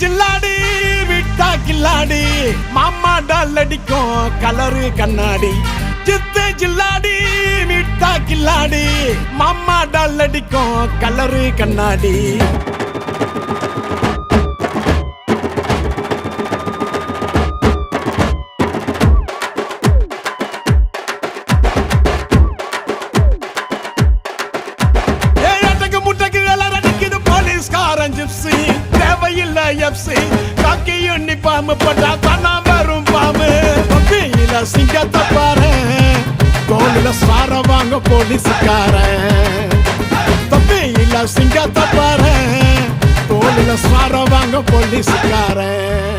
ஜில்லாடி விட்டா கில்லாடி மாமா டால் அடிக்கும் கலரு கண்ணாடி. சித்து ஜில்லாடி விட்டா கில்லாடி மாமா டால் அடிக்கும் கலரு கண்ணாடி. பெப்சி எப்சி காக்கி பாம்பு பட்டா தானா வரும் பாம்பு. பப்பியில சிங்கத்தை பாரு. தோலில சார வாங்க போலீஸ்காரன். தொப்பியில சிங்கத்தை பாரு. தோலில சார வாங்க போலீஸ்காரன்.